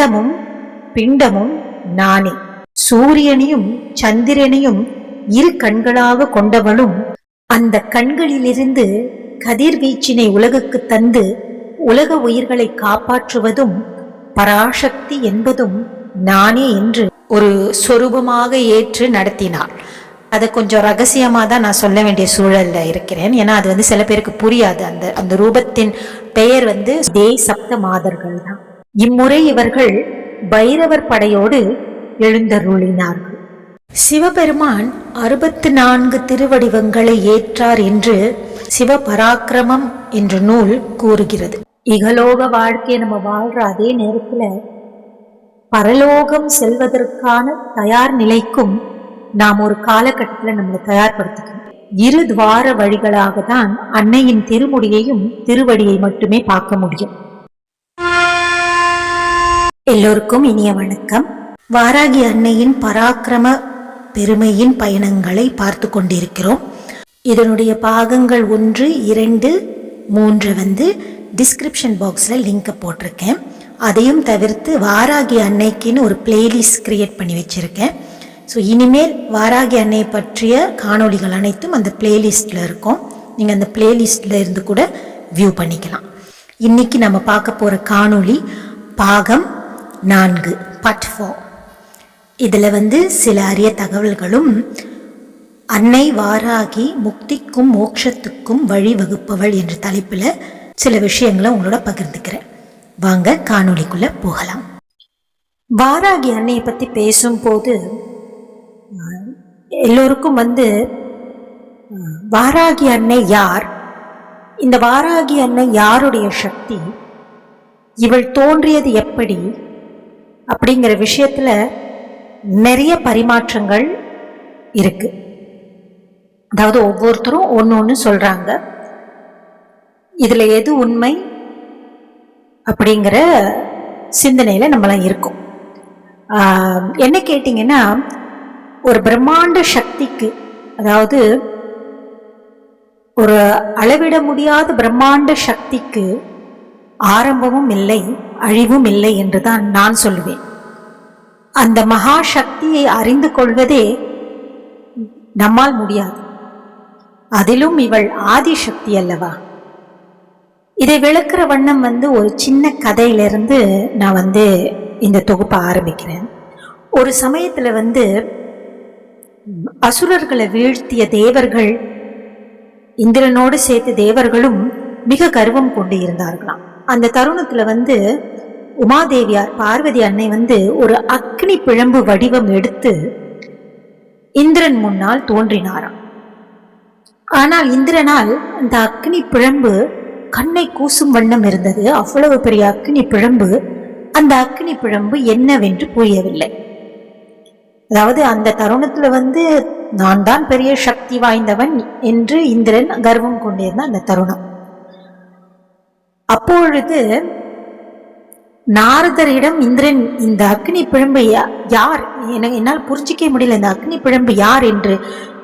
அண்டமும் பிண்டமும் நானே. சூரியனையும் சந்திரனையும் இரு கண்களாக கொண்டவனும் அந்த கண்களிலிருந்து கதிர்வீச்சினை உலகுக்கு தந்து உலக உயிர்களை காப்பாற்றுவதும் பராசக்தி என்பதும் நானே என்று ஒரு சொரூபமாக ஏற்று நடத்தினாள். அதை கொஞ்சம் ரகசியமாக தான் நான் சொல்ல வேண்டிய சூழல்ல இருக்கிறேன். ஏன்னா அது வந்து சில பேருக்கு புரியாது. அந்த அந்த ரூபத்தின் பெயர் வந்து தே சப்த மாதர்கள் தான். இம்முறை இவர்கள் பைரவர் படையோடு எழுந்தருளினார்கள். சிவபெருமான் அறுபத்து நான்கு திருவடிவங்களை ஏற்றார் என்று சிவபராக்கிரமம் என்ற நூல் கூறுகிறது. இகலோக வாழ்க்கையை நம்ம வாழ்ற அதே நேரத்துல பரலோகம் செல்வதற்கான தயார் நிலைக்கும் நாம் ஒரு காலகட்டத்தில் நம்மளை தயார்படுத்திக்கணும். இரு துவார வழிகளாக தான் அன்னையின் திருமுடியையும் திருவடியை மட்டுமே பார்க்க முடியும். எல்லோருக்கும் இனிய வணக்கம். வாராகி அன்னையின் பராக்கிரம பெருமையின் பயணங்களை பார்த்து கொண்டிருக்கிறோம். இதனுடைய பாகங்கள் ஒன்று இரண்டு மூன்று வந்து டிஸ்கிரிப்ஷன் பாக்ஸில் லிங்கை போட்டிருக்கேன். அதையும் தவிர்த்து வாராகி அன்னைக்குன்னு ஒரு பிளேலிஸ்ட் கிரியேட் பண்ணி வச்சுருக்கேன். ஸோ இனிமேல் வாராகி அன்னை பற்றிய காணொளிகள் அனைத்தும் அந்த பிளேலிஸ்ட்டில் இருக்கும். நீங்கள் அந்த பிளேலிஸ்ட்டில் இருந்து கூட வியூ பண்ணிக்கலாம். இன்னைக்கு நம்ம பார்க்க போகிற காணொளி பாகம் நான்கு பார்ட் ஃபோர் இதில் வந்து சில அரிய தகவல்களும் அன்னை வாராகி முக்திக்கும் மோட்சத்துக்கும் வழிவகுப்பவள் என்ற தலைப்பில் சில விஷயங்களை உங்களோட பகிர்ந்துக்கிறேன். வாங்க காணொலிக்குள்ளே போகலாம். வாராகி அன்னையை பற்றி பேசும்போது எல்லோருக்கும் வந்து வாராகி அன்னை யார்? இந்த வாராகி அன்னை யாருடைய சக்தி? இவள் தோன்றியது எப்படி? அப்படிங்கிற விஷயத்தில் நிறைய பரிமாற்றங்கள் இருக்கு. அதாவது ஒவ்வொருத்தரும் ஒன்று ஒன்று சொல்கிறாங்க இதில் எது உண்மை அப்படிங்கிற சிந்தனையில் நம்மளாம் இருக்கோம். என்ன கேட்டிங்கன்னா ஒரு பிரம்மாண்ட சக்திக்கு அதாவது ஒரு அளவிட முடியாத பிரம்மாண்ட சக்திக்கு ஆரம்பமும் இல்லை அழிவும் இல்லை என்று தான் நான் சொல்லுவேன். அந்த மகா சக்தியை அறிந்து கொள்வதே நம்மால் முடியாது. அதிலும் இவள் ஆதி சக்தி அல்லவா? இதை விளக்குற வண்ணம் வந்து ஒரு சின்ன கதையிலிருந்து நான் வந்து இந்த தொகுப்பை ஆரம்பிக்கிறேன். ஒரு சமயத்தில் வந்து அசுரர்களை வீழ்த்திய தேவர்கள் இந்திரனோடு சேர்த்து தேவர்களும் மிக கர்வம் கொண்டு இருந்தார்களாம். அந்த தருணத்தில் வந்து உமாதேவியார் பார்வதி அன்னை வந்து ஒரு அக்னி பிழம்பு வடிவம் எடுத்து இந்திரன் முன்னால் தோன்றினாராம். ஆனால் இந்திரனால் அந்த அக்னி பிழம்பு கண்ணை கூசும் வண்ணம் இருந்தது. அவ்வளவு பெரிய அக்னி பிழம்பு அந்த அக்னி பிழம்பு என்னவென்று புரியவில்லை. அதாவது அந்த தருணத்துல வந்து நான் தான் பெரிய சக்தி வாய்ந்தவன் என்று இந்திரன் கர்வம் கொண்டிருந்த அந்த தருணம். அப்பொழுது நாரதரிடம் இந்திரன் இந்த அக்னி பிழம்பு யார்? என- என்னால் புரிஞ்சிக்க முடியல. இந்த அக்னி பிழம்பு யார்? என்று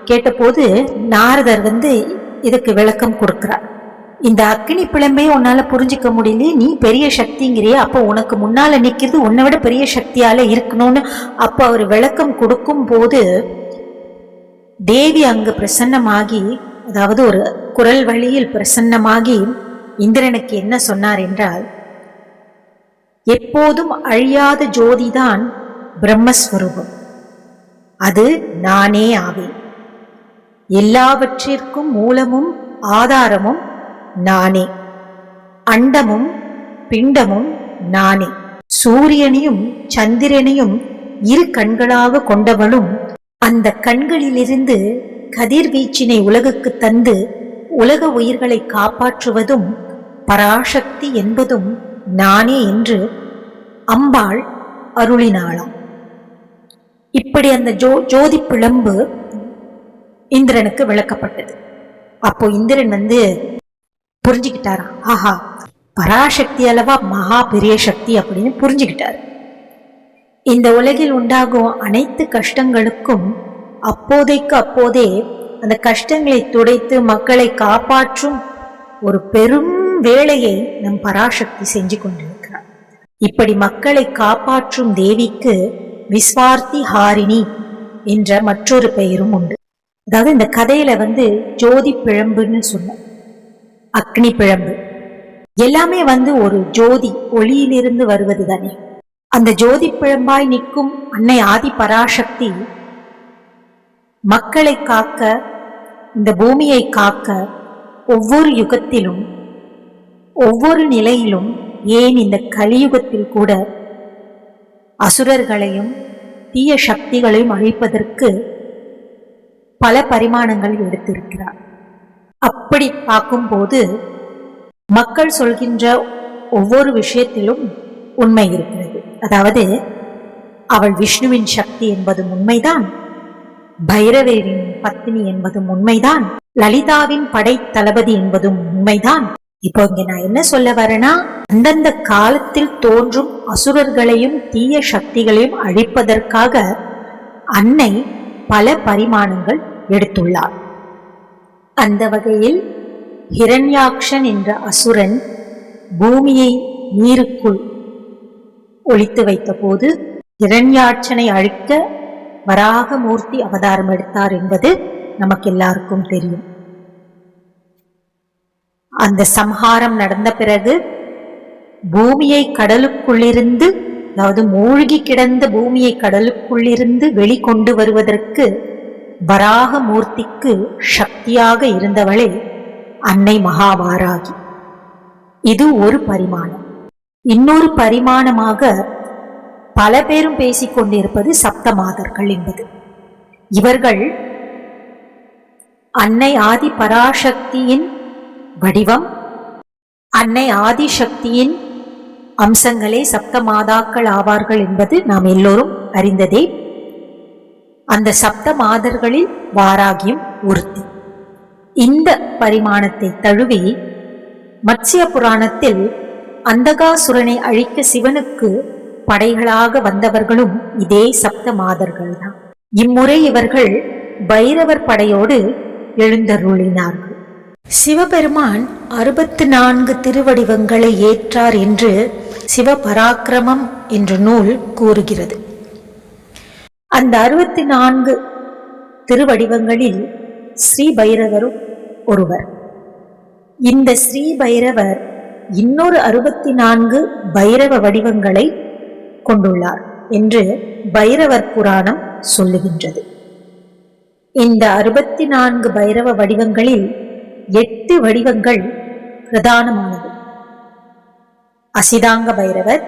கேட்டபோது நாரதர் வந்து இதுக்கு விளக்கம் கொடுக்கிறார். இந்த அக்னி பிழம்பே உன்னால புரிஞ்சிக்க முடியல. நீ பெரிய சக்திங்கிறியே. அப்போ உனக்கு முன்னால நிற்கிறது உன்னை விட பெரிய சக்தியால இருக்கணும்னு. அப்போ அவர் விளக்கம் கொடுக்கும் போது தேவி அங்கு பிரசன்னமாகி அதாவது ஒரு குரல் வழியில் பிரசன்னமாகி இந்திரனுக்கு என்ன சொன்னார்? என்றால் எப்போதும் அழியாத ஜோதிதான் பிரம்மஸ்வரூபம். அது நானே ஆவேன். எல்லாவற்றிற்கும் மூலமும் ஆதாரமும் நானே. அண்டமும் பிண்டமும் நானே. சூரியனையும் சந்திரனையும் இரு கண்களாக கொண்டவளும் அந்த கண்களிலிருந்து கதிர்வீச்சினை உலகுக்கு தந்து உலக உயிர்களை காப்பாற்றுவதும் பராசக்தி என்பதும் நானே என்று அம்பாள் அருளினாளாம். இப்படி அந்த ஜோ ஜோதி பிளம்பு இந்திரனுக்கு விளக்கப்பட்டது. அப்போ இந்திரன் வந்து புரிஞ்சுக்கிட்டாராம். ஆஹா பராசக்தி அளவா மகா பெரிய சக்தி அப்படின்னு புரிஞ்சுக்கிட்டார். இந்த உலகில் உண்டாகும் அனைத்து கஷ்டங்களுக்கும் அப்போதைக்கு அப்போதே அந்த கஷ்டங்களை துடைத்து மக்களை காப்பாற்றும் ஒரு பெரும் வேலையை நம் பராசக்தி செஞ்சு கொண்டு இப்படி மக்களை காப்பாற்றும் தேவிக்கு விஸ்வார்த்தி ஹாரிணி என்ற மற்றொரு பெயரும் உண்டு. அதாவது இந்த கதையில வந்து ஜோதி பிழம்புன்னு சொன்னோம். அக்னி பிழம்பு. எல்லாமே வந்து ஒரு ஜோதி ஒளியிலிருந்து வருவது தானே. அந்த ஜோதி பிழம்பாய் நிற்கும் அன்னை ஆதி பராசக்தி மக்களை காக்க இந்த பூமியை காக்க ஒவ்வொரு யுகத்திலும் ஒவ்வொரு நிலையிலும் ஏன் இந்த கலியுகத்தில் கூட அசுரர்களையும் தீய சக்திகளையும் அழிப்பதற்கு பல பரிமாணங்கள் எடுத்திருக்கிறார். அப்படி பார்க்கும்போது மக்கள் சொல்கின்ற ஒவ்வொரு விஷயத்திலும் உண்மை இருக்கிறது. அதாவது அவள் விஷ்ணுவின் சக்தி என்பதும் உண்மைதான் பைரவேரின் பத்தினி என்பதும் உண்மைதான் லலிதாவின் படை தளபதி என்பதும் உண்மைதான். இப்போ இங்க நான் என்ன சொல்ல வரேன்னா அந்தந்த காலத்தில் தோன்றும் அசுரர்களையும் தீய சக்திகளையும் அழிப்பதற்காக அன்னை பல பரிமாணங்கள் எடுத்துள்ளார். அந்த வகையில் ஹிரண்யாக்ஷன் என்ற அசுரன் பூமியை நீருக்குள் ஒளித்து வைத்தபோது ஹிரண்யாட்சனை அழிக்க வராகமூர்த்தி அவதாரம் எடுத்தார் என்பது நமக்கு எல்லாருக்கும் தெரியும். அந்த சம்ஹாரம் நடந்த பிறகு பூமியை கடலுக்குள்ளிருந்து அதாவது மூழ்கி கிடந்த பூமியை கடலுக்குள்ளிருந்து வெளிக்கொண்டு வருவதற்கு வராக மூர்த்திக்கு சக்தியாக இருந்தவளே அன்னை மகாபாராகி இது ஒரு பரிமாணம். இன்னொரு பரிமாணமாக பல பேரும் பேசிக்கொண்டிருப்பது சப்தமாதர்கள் என்பது. இவர்கள் அன்னை ஆதி பராசக்தியின் வடிவம். அன்னை ஆதிசக்தியின் அம்சங்களே சப்த மாதாக்கள் ஆவார்கள் என்பது நாம் எல்லோரும் அறிந்ததே. அந்த சப்த மாதர்களில் வாராகியும் ஒருத்தி. இந்த பரிமாணத்தை தழுவி மத்ஸ்ய புராணத்தில் அந்தகாசுரனை அழிக்க சிவனுக்கு படைகளாக வந்தவர்களும் இதே சப்த மாதர்கள்தான். இம்முறை இவர்கள் பைரவர் படையோடு எழுந்தருளினார்கள். சிவபெருமான் அறுபத்து நான்கு திருவடிவங்களை ஏற்றார் என்று சிவபராக்கிரமம் என்ற நூல் கூறுகிறது. அந்த அறுபத்தி நான்கு திருவடிவங்களில் ஸ்ரீ பைரவரும் ஒருவர். இந்த ஸ்ரீ பைரவர் இன்னொரு அறுபத்தி நான்கு பைரவ வடிவங்களை கொண்டுள்ளார் என்று பைரவர் புராணம் சொல்லுகின்றது. இந்த அறுபத்தி நான்கு பைரவ வடிவங்களில் எட்டு வடிவங்கள் பிரதானமானது. அசிதாங்க பைரவர்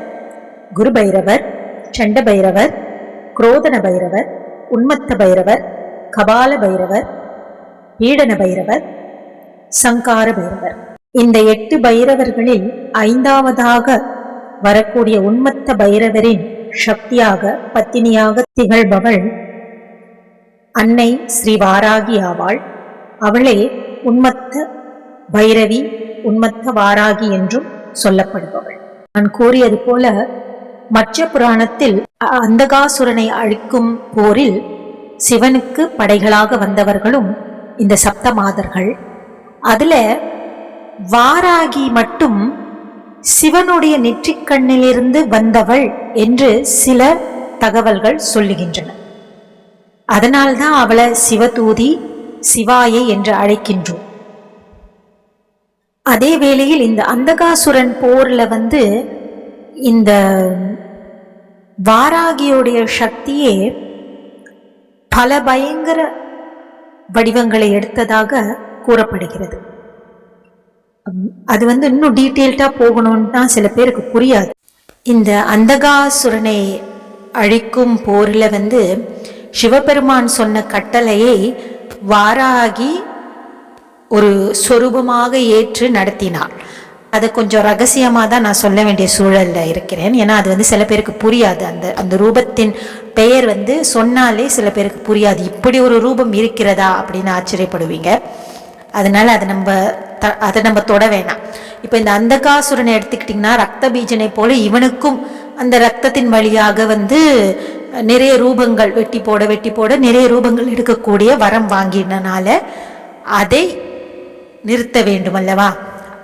குரு பைரவர் சண்ட பைரவர் குரோதன பைரவர் உன்மத்த பைரவர் கபால பைரவர் பீடன பைரவர் சங்கார பைரவர். இந்த எட்டு பைரவர்களில் ஐந்தாவதாக வரக்கூடிய உன்மத்த பைரவரின் சக்தியாக பத்தினியாக திகழ்பவள் அன்னை ஸ்ரீ வாராகி ஆவாள். அவளே உன்மத்த பைரவி உன்மத்த வாராகி என்றும் சொல்லப்படுபவள் நான் கூறியது போல மற்ற புராணத்தில் அந்தகாசுரனை அழிக்கும் போரில் சிவனுக்கு படைகளாக வந்தவர்களும் இந்த சப்தமாதர்கள். அதுல வாராகி மட்டும் சிவனுடைய நெற்றிக்கண்ணிலிருந்து வந்தவள் என்று சில தகவல்கள் சொல்லுகின்றன. அதனால்தான் அவளை சிவதூதி சிவாயை என்று அழைக்கின்றோம். அதே வேளையில் இந்த அந்தகாசுரன் போர்ல வந்து இந்த வாராகியோடைய சக்தியே பல பயங்கர வடிவங்களை எடுத்ததாக கூறப்படுகிறது. அது வந்து இன்னும் டீட்டெயில்டா போகணும்னு தான் சில பேருக்கு புரியாது. இந்த அந்தகாசுரனை அழிக்கும் போரில் வந்து சிவபெருமான் சொன்ன கட்டளையை வாராகி ஒரு சொரூபமாக ஏற்று நடத்தினாள். அதை கொஞ்சம் ரகசியமாக தான் நான் சொல்ல வேண்டிய சூழலில் இருக்கிறேன். ஏன்னா அது வந்து சில பேருக்கு புரியாது. அந்த அந்த ரூபத்தின் பெயர் வந்து சொன்னாலே சில பேருக்கு புரியாது. இப்படி ஒரு ரூபம் இருக்கிறதா அப்படின்னு ஆச்சரியப்படுவீங்க. அதனால் அதை நம்ம த அதை நம்ம தொட வேணாம். இப்போ இந்த அந்தகாசுரனை எடுத்துக்கிட்டிங்கன்னா ரத்த பீஜனை போல இவனுக்கும் அந்த ரத்தத்தின் வழியாக வந்து நிறைய ரூபங்கள் வெட்டி போட வெட்டி போட நிறைய ரூபங்கள் எடுக்கக்கூடிய வரம் வாங்கினனால அதை நிறுத்த வேண்டும் அல்லவா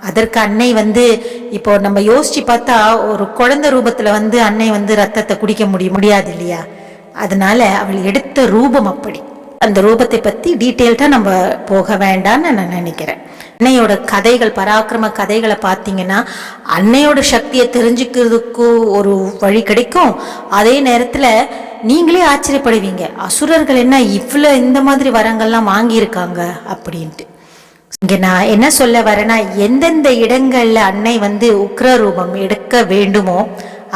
அதற்கு அன்னை வந்து இப்போ நம்ம யோசிச்சு பார்த்தா ஒரு குழந்தை ரூபத்துல வந்து அன்னை வந்து ரத்தத்தை குடிக்க முடிய முடியாது இல்லையா? அதனால அவள் எடுத்த ரூபம் அப்படி. அந்த ரூபத்தை பத்தி டீட்டெயில்டா நம்ம போக வேண்டாம்னு நான் நினைக்கிறேன். அன்னையோட கதைகள் பராக்கிரம கதைகளை பார்த்தீங்கன்னா அன்னையோட சக்தியை தெரிஞ்சுக்கிறதுக்கு ஒரு வழி கிடைக்கும். அதே நேரத்தில் நீங்களே ஆச்சரியப்படுவீங்க. அசுரர்கள் என்ன இவ்வளோ இந்த மாதிரி வரங்கள்லாம் வாங்கியிருக்காங்க அப்படின்ட்டு. இங்கே நான் என்ன சொல்ல வரேன்னா எந்தெந்த இடங்களில் அன்னை வந்து உக்ர ரூபம் எடுக்க வேண்டுமோ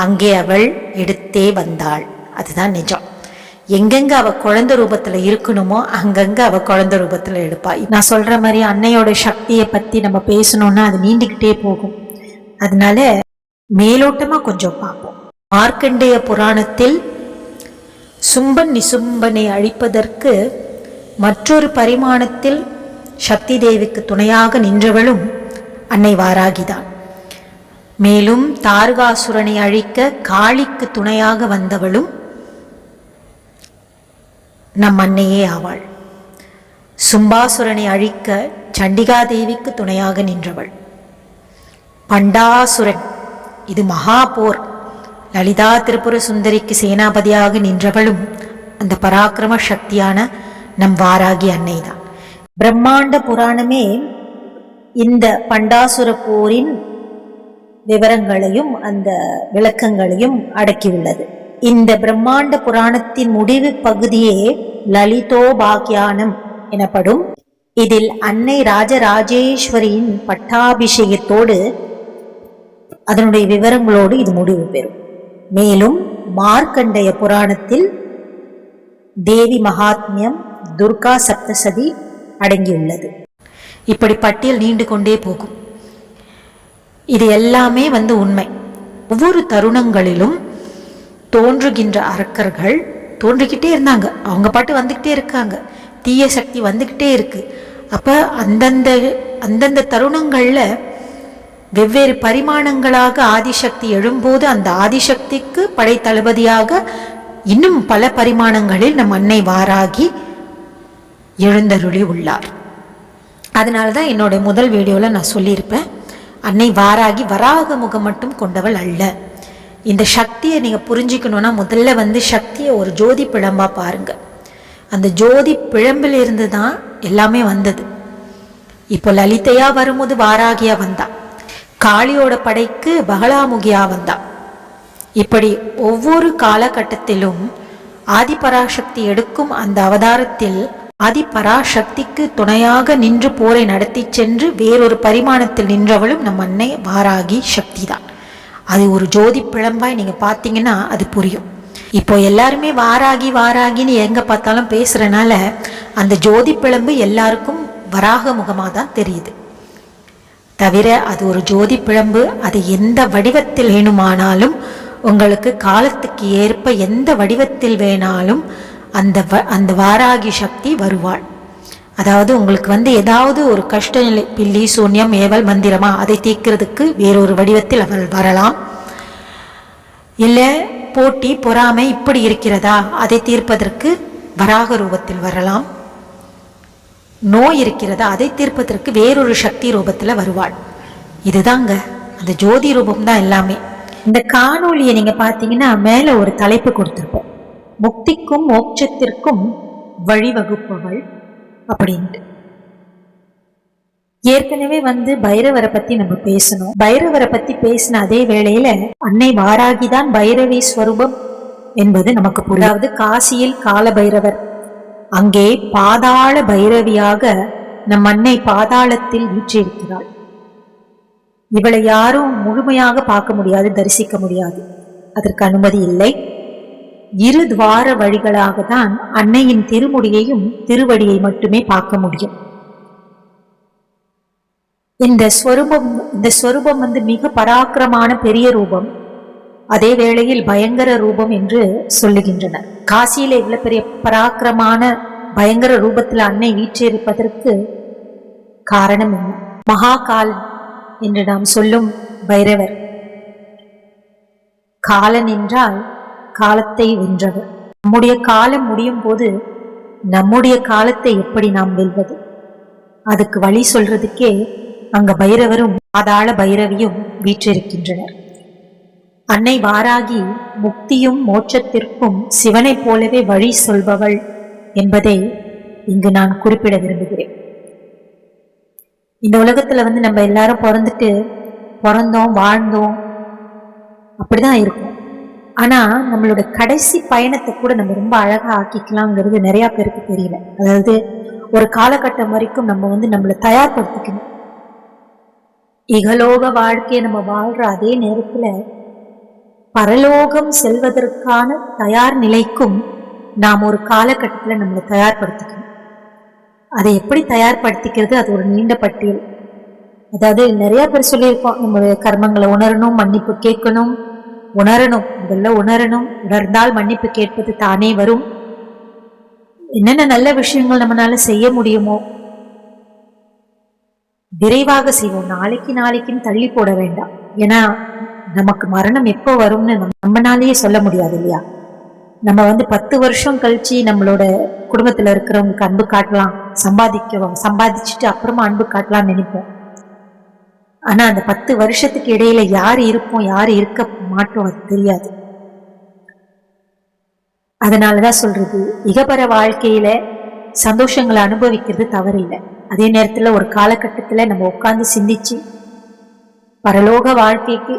அங்கே அவள் எடுத்தே வந்தாள். அதுதான் நிஜம். எங்கெங்க அவ குழந்தை ரூபத்துல இருக்கணுமோ அங்கங்க அவ குழந்தை ரூபத்துல எடுப்பா. நான் சொல்ற மாதிரி அன்னையோட சக்தியை பத்தி நம்ம பேசணும்னா அது நீண்டுகிட்டே போகும். அதனால மேலோட்டமா கொஞ்சம் பார்ப்போம். மார்க்கண்டேய புராணத்தில் சும்பன் நிசும்பனை அழிப்பதற்கு மற்றொரு பரிமாணத்தில் சக்தி தேவிக்கு துணையாக நின்றவளும் அன்னை வாராகிதான். மேலும் தார்காசுரனை அழிக்க காளிக்கு துணையாக வந்தவளும் நம் அன்னையே ஆவாள் சும்பாசுரனை அழிக்க சண்டிகா தேவிக்கு துணையாக நின்றவள். பண்டாசுரன் இது மகா போர் லலிதா திருப்புர சுந்தரிக்கு சேனாபதியாக நின்றவளும் அந்த பராக்கிரம சக்தியான நம் வாராகி அன்னைதான். பிரம்மாண்ட புராணமே இந்த பண்டாசுர போரின் விவரங்களையும் அந்த விளக்கங்களையும் அடக்கியுள்ளது. இந்த பிரம்மாண்ட புராணத்தின் முடிவு பகுதியே லலிதோபாக்யானம் எனப்படும். இதில் அன்னை ராஜராஜேஸ்வரியின் பட்டாபிஷேகத்தோடு அதனுடைய விவரங்களோடு இது முடிவு பெறும். மேலும் மார்க்கண்டேய புராணத்தில் தேவி மகாத்மியம் துர்கா சப்தசதி அடங்கியுள்ளது. இப்படி பட்டியல் நீண்டு கொண்டே போகும். இது எல்லாமே வந்து உண்மை. ஒவ்வொரு தருணங்களிலும் தோன்றுகின்ற அரக்கர்கள் தோன்றிக்கிட்டே இருந்தாங்க. அவங்க பாட்டு வந்துக்கிட்டே இருக்காங்க. தீய சக்தி வந்துக்கிட்டே இருக்குது அப்போ அந்தந்த அந்தந்த தருணங்களில் வெவ்வேறு பரிமாணங்களாக ஆதிசக்தி எழும்போது அந்த ஆதிசக்திக்கு படைத்தளபதியாக இன்னும் பல பரிமாணங்களில் நம் அன்னை வாராகி எழுந்தருளி உள்ளார். அதனால தான் என்னோட முதல் வீடியோவில் நான் சொல்லியிருப்பேன். அன்னை வாராகி வராக முகம் மட்டும் கொண்டவள் அல்ல. இந்த சக்தியை நீங்கள் புரிஞ்சுக்கணுன்னா முதல்ல வந்து சக்தியை ஒரு ஜோதி பிழம்பாக பாருங்க. அந்த ஜோதி பிழம்பிலிருந்து தான் எல்லாமே வந்தது. இப்போ லலிதையா வரும்போது வாராகியா வந்தா. காளியோட படைக்கு பகலாமுகியா வந்தா. இப்படி ஒவ்வொரு காலகட்டத்திலும் ஆதிபராசக்தி எடுக்கும் அந்த அவதாரத்தில் ஆதிபராசக்திக்கு துணையாக நின்று போரை நடத்தி சென்று வேறொரு பரிமாணத்தில் நின்றவளும் நம் அன்னை வாராகி சக்தி தான். அது ஒரு ஜோதி பிழம்பாய் நீங்கள் பார்த்தீங்கன்னா அது புரியும். இப்போ எல்லாருமே வாராகி வாராகின்னு எங்கே பார்த்தாலும் பேசுகிறனால அந்த ஜோதி பிழம்பு எல்லாருக்கும் வராக முகமாக தான் தெரியுது. தவிர அது ஒரு ஜோதி பிழம்பு அது எந்த வடிவத்தில் வேணுமானாலும் உங்களுக்கு காலத்துக்கு ஏற்ப எந்த வடிவத்தில் வேணாலும் அந்த வ அந்த வாராகி சக்தி வருவாள். அதாவது உங்களுக்கு வந்து ஏதாவது ஒரு கஷ்ட நிலை பில்லி சூன்யம் ஏவல் மந்திரமா? அதை தீர்க்கிறதுக்கு வேறொரு வடிவத்தில் அவள் வரலாம். இல்லை போட்டி பொறாமை இப்படி இருக்கிறதா? அதை தீர்ப்பதற்கு வராக ரூபத்தில் வரலாம். நோய் இருக்கிறதா? அதை தீர்ப்பதற்கு வேறொரு சக்தி ரூபத்தில் வருவாள். இதுதாங்க. அந்த ஜோதி ரூபம் தான் எல்லாமே. இந்த காணொலியை நீங்க பார்த்தீங்கன்னா மேல ஒரு தலைப்பு கொடுத்துருப்போம். முக்திக்கும் மோட்சத்திற்கும் வழிவகுப்பவள் அப்படின்ட்டு. ஏற்கனவே வந்து பைரவரை பத்தி நம்ம பேசணும். பைரவரை பத்தி பேசின அதே வேளையில அன்னை வாராகிதான் பைரவி ஸ்வரூபம் என்பது நமக்கு புரியாது காசியில் கால பைரவர் அங்கே பாதாள பைரவியாக நம் அன்னை பாதாளத்தில் வீற்றிருக்கிறாள் இவளை யாரும் முழுமையாக பார்க்க முடியாது தரிசிக்க முடியாது. அதற்கு அனுமதி இல்லை. இரு துவார வழிகளாக தான் அன்னையின் திருமுடியையும் திருவடியை மட்டுமே பார்க்க முடியும். இந்த ஸ்வரூபம் இந்த ஸ்வரூபம் வந்து மிக பராக்கிரமான பெரிய ரூபம். அதே வேளையில் பயங்கர ரூபம் என்று சொல்லுகின்றனர். காசியில இவ்வளவு பெரிய பராக்கிரமான பயங்கர ரூபத்தில் அன்னை வீற்றிருப்பதற்கு காரணம் என்ன? மகாகால் என்று நாம் சொல்லும் பைரவர். காலன் என்றால் காலத்தை வென்றவர் நம்முடைய காலம் முடியும் போது நம்முடைய காலத்தை எப்படி நாம் வெல்வது? அதுக்கு வழி சொல்றதுக்கே அங்க பைரவரும் பாதாள பைரவியும் வீற்றிருக்கின்றனர். அன்னை வாராகி முக்தியும் மோட்சத்திற்கும் சிவனைப் போலவே வழி சொல்பவள் என்பதை இங்கு நான் குறிப்பிட விரும்புகிறேன். இந்த உலகத்துல வந்து நம்ம எல்லாரும் பிறந்துட்டு பிறந்தோம் வாழ்ந்தோம் அப்படிதான் இருக்கும். ஆனால் நம்மளோட கடைசி பயணத்தை கூட நம்ம ரொம்ப அழகாக ஆக்கிக்கலாங்கிறது நிறையா பேருக்கு தெரியல. அதாவது ஒரு காலகட்டம் வரைக்கும் நம்ம வந்து நம்மளை தயார்படுத்திக்கணும். இகலோக வாழ்க்கையை நம்ம வாழ்கிற அதே நேரத்தில் பரலோகம் செல்வதற்கான தயார் நிலைக்கும் நாம் ஒரு காலகட்டத்தில் நம்மளை தயார்படுத்திக்கணும். அதை எப்படி தயார்படுத்திக்கிறது? அது ஒரு நீண்ட பட்டியல். அதாவது நிறையா பேர் சொல்லியிருக்கோம் நம்மளுடைய கர்மங்களை உணரணும் மன்னிப்பு கேட்கணும் உணரணும். முதல்ல உணரணும். உணர்ந்தால் மன்னிப்பு கேட்பது தானே வரும். என்னென்ன நல்ல விஷயங்கள் நம்மளால செய்ய முடியுமோ விரைவாக செய்வோம். நாளைக்கு நாளைக்குன்னு தள்ளி போட வேண்டாம். ஏன்னா நமக்கு மரணம் எப்போ வரும்னு நம்மனாலேயே சொல்ல முடியாது இல்லையா? நம்ம வந்து பத்து வருஷம் கழிச்சு நம்மளோட குடும்பத்துல இருக்கிறவங்களுக்கு அன்பு காட்டலாம் சம்பாதிக்கிறோம் சம்பாதிச்சுட்டு அப்புறமா அன்பு காட்டலாம்னு நினைப்போம். ஆனா அந்த பத்து வருஷத்துக்கு இடையில யார் இருப்போம் யார் இருக்க மாற்றம் அது தெரியாது. அதனாலதான் சொல்றது இகபர வாழ்க்கையில சந்தோஷங்களை அனுபவிக்கிறது தவறில்லை. அதே நேரத்துல ஒரு காலகட்டத்துல நம்ம உட்கார்ந்து சிந்திச்சு பரலோக வாழ்க்கைக்கு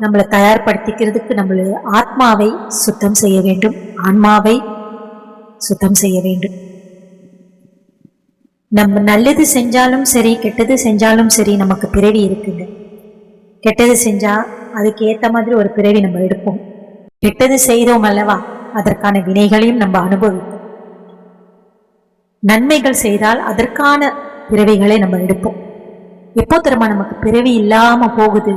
நம்மளை தயார்படுத்திக்கிறதுக்கு நம்மள ஆத்மாவை சுத்தம் செய்ய வேண்டும் ஆன்மாவை சுத்தம் செய்ய வேண்டும். நம்ம நல்லது செஞ்சாலும் சரி கெட்டது செஞ்சாலும் சரி நமக்கு பிறவி இருக்குங்க. கெட்டது செஞ்சா அதுக்கு ஏத்த மாதிரி ஒரு பிறவி நம்ம எடுப்போம். கெட்டது செய்தோம் அல்லவா? அதற்கான வினைகளையும் நம்ம அனுபவிப்போம். நன்மைகள் செய்தால் அதற்கான பிறவிகளை நம்ம எடுப்போம். எப்போ தெரியுமா நமக்கு பிறவி இல்லாம போகுது?